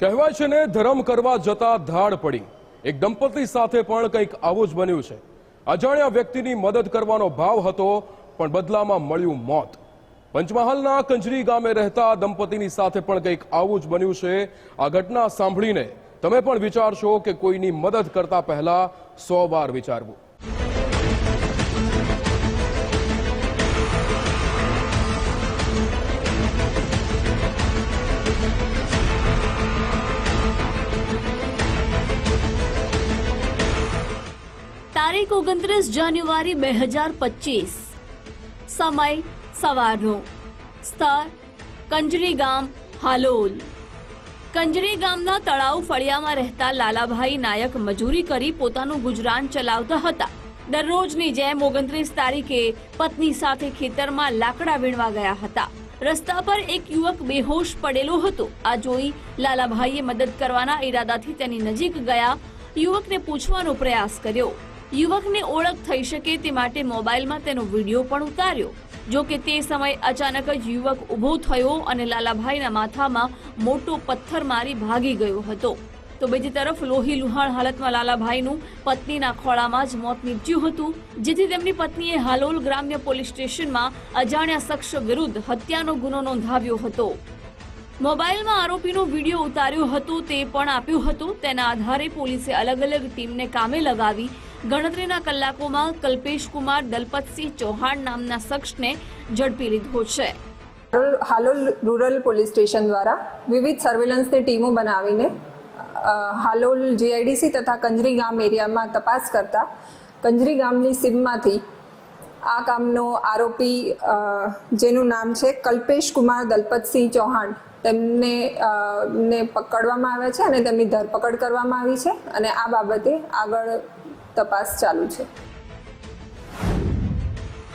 કહેવાય છે ને, ધર્મ કરવા જતા ધાડ પડી. એક દંપતી સાથે પણ કંઈક આવું જ બન્યું છે. અજાણ્યા વ્યક્તિની મદદ કરવાનો ભાવ હતો, પણ બદલામાં મળ્યું મોત. પંચમહાલના કંજરી ગામે રહેતા દંપતીની સાથે પણ કંઈક આવું જ બન્યું છે. આ ઘટના સાંભળીને તમે પણ વિચારશો કે કોઈની મદદ કરતા પહેલા સો વાર વિચારવું. તારીખ ઓગણત્રીસ જાન્યુઆરી બે હજાર પચીસ. સમય સવારનો. સ્થળ કંજરી ગામ, હાલોલ. કંજરી ગામના તળાવ ફળિયામાં રહેતા લાલાભાઈ નાયક મજૂરી કરી પોતાનું ગુજરાન ચલાવતા હતા. દરરોજની જેમ ઓગણત્રીસ તારીખે પત્ની સાથે ખેતરમાં લાકડા વીણવા ગયા હતા. રસ્તા પર એક યુવક બેહોશ પડેલો હતો. આ જોઈ લાલાભાઈએ મદદ કરવાના ઈરાદાથી તેની નજીક ગયા. યુવકને પૂછવાનો પ્રયાસ કર્યો. યુવકને ઓળખ થઈ શકે તે માટે મોબાઈલમાં તેનો વીડિયો પણ ઉતાર્યો. જો કે તે સમયે અચાનક જ યુવક ઊભો થયો અને લાલાભાઈના માથામાં મોટો પથ્થર મારી ભાગી ગયો હતો. તો બીજી તરફ લોહી લુહાણ હાલતમાં લાલાભાઈનું પત્નીના ખોળામાં જ મોત નીપજ્યું હતું, જેથી તેમની પત્નીએ હાલોલ ગ્રામ્ય પોલીસ સ્ટેશનમાં અજાણ્યા શખ્સ વિરુદ્ધ હત્યાનો ગુનો નોંધાવ્યો હતો. મોબાઈલમાં આરોપીનો વીડિયો ઉતાર્યો હતો, તે પણ આપ્યું હતું. તેના આધારે પોલીસે અલગ અલગ ટીમને કામે લગાવી ગણતરીના કલાકોમાં કલ્પેશ કુમાર, દલપતસિંહ ચૌહાણ નામના શખ્સને ઝડપી લીધો છે. હાલોલ- રૂરલ પોલીસ સ્ટેશન દ્વારા વિવિધ સર્વેલન્સની ટીમો બનાવીને હાલોલ જીઆઈડીસી તથા કંજરી ગામ એરિયામાં તપાસ કરતા, કંજરી ગામની સીમમાંથી આ કામનો આરોપી જેનું નામ છે કલ્પેશ કુમાર દલપતસિંહ ચૌહાણ. તેમને ને પકડવામાં આવ્યા છે અને તેમની ધરપકડ કરવામાં આવી છે અને આ બાબતે આગળ તપાસ ચાલુ છે.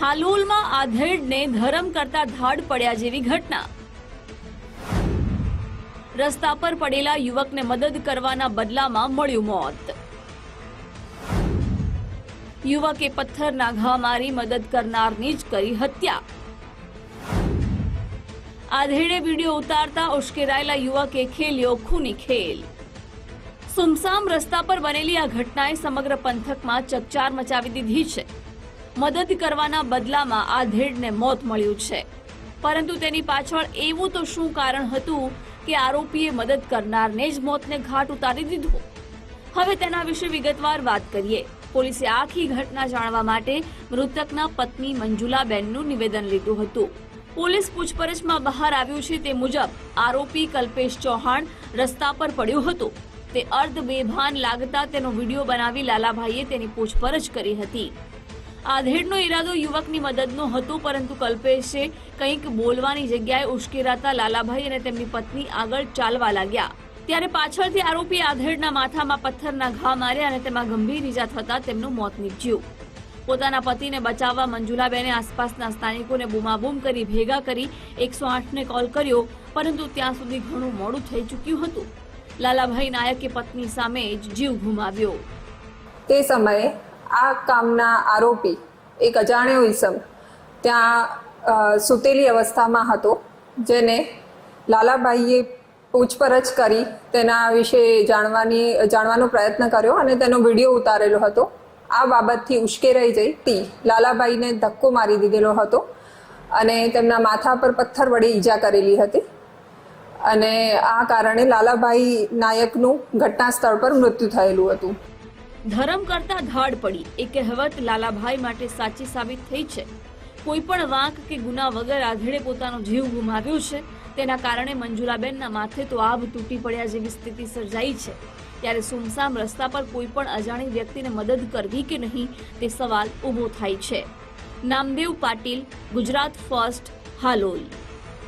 હાલોલમાં આધેડને ધરમ કરતા ધાડ પડ્યા જેવી ઘટના. રસ્તા પર પડેલા યુવકને મદદ કરવાના બદલામાં મળ્યું મોત. યુવકે પથ્થરના ઘા મારી મદદ કરનારની જ કરી હત્યા. આધેડે વીડિયો ઉતારતા ઉશ્કેરાયેલા યુવકે ખેલ્યો ખૂની ખેલ. સુમસામ રસ્તા પર બનેલી આ ઘટનાએ સમગ્ર પંથકમાં ચકચાર મચાવી દીધી છે. મદદ કરવાના બદલામાં આ ધેડને મોત મળ્યું છે. પરંતુ તેની પાછળ એવું તો શું કારણ હતું કે આરોપીએ મદદ કરનારને જ મોતને ઘાટ ઉતારી દીધો? હવે તેના વિશે વિગતવાર વાત કરીએ. પોલીસે આખી ઘટના જાણવા માટે મૃતકના પત્ની મંજુલાબેનનું નિવેદન લીધું હતું. પોલીસ પૂછપરછમાં બહાર આવ્યું છે તે મુજબ આરોપી કલ્પેશ ચૌહાણ રસ્તા પર પડ્યો હતો. તે અર્ધ બેભાન લાગતા તેનો વીડિયો બનાવી લાલાભાઈએ તેની પૂછપરછ કરી હતી. આધેડનો ઈરાદો યુવકની મદદનો હતો, પરંતુ કલ્પેશે કંઈક બોલવાની જગ્યાએ ઉશ્કેરાતા લાલાભાઈ અને તેમની પત્ની આગળ ચાલવા લાગ્યા. ત્યારે પાછળથી આરોપી આધેડના માથામાં પથ્થરના ઘા માર્યા અને તેમાં ગંભીર ઈજા થતા તેમનું મોત નીપજ્યું. પોતાના પતિને બચાવવા મંજુલાબેને આસપાસના સ્થાનિકોને બૂમાબૂમ કરી, ભેગા કરી એકસો આઠને કોલ કર્યો, પરંતુ ત્યાં સુધી ઘણું મોડું થઈ ચૂક્યું હતું. લાલાભાઈ નાયકે પત્ની સામે જ જીવ ગુમાવ્યો. તે સમયે આ કામના આરોપી એક અજાણ્યો ઈસમ ત્યાં સુતેલી અવસ્થામાં હતો, જેને લાલાબાઈએ પૂછપરછ કરી તેના વિશે જાણવાની, જાણવાનો પ્રયત્ન કર્યો અને તેનો વીડિયો ઉતારેલો હતો. આ બાબતથી ઉશ્કેરાઈ જઈ તી લાલાભાઈને ધક્કો મારી દીધેલો હતો અને તેમના માથા પર પથ્થર વડે ઈજા કરેલી હતી. અને આ કારણે લાલાભાઈ નાયકનું ઘટના સ્થળ પર મૃત્યુ થયેલું હતું. ધરમ કરતા ધાડ પડી. એ કહેવત લાલાભાઈ માટે સાચી સાબિત થઈ છે. કોઈ પણ વાંક કે ગુના વગર આધેડે પોતાનો જીવ ગુમાવ્યો છે તેના કારણે મંજુલાબેનના માથે તો આભ તૂટી પડ્યા જેવી સ્થિતિ સર્જાઈ છે. ત્યારે સુમસામ રસ્તા પર કોઈ પણ અજાણી વ્યક્તિને મદદ કરવી કે નહીં તે સવાલ ઊભો થાય છે. નામદેવ પાટીલ, ગુજરાત ફર્સ્ટ, હાલોલ.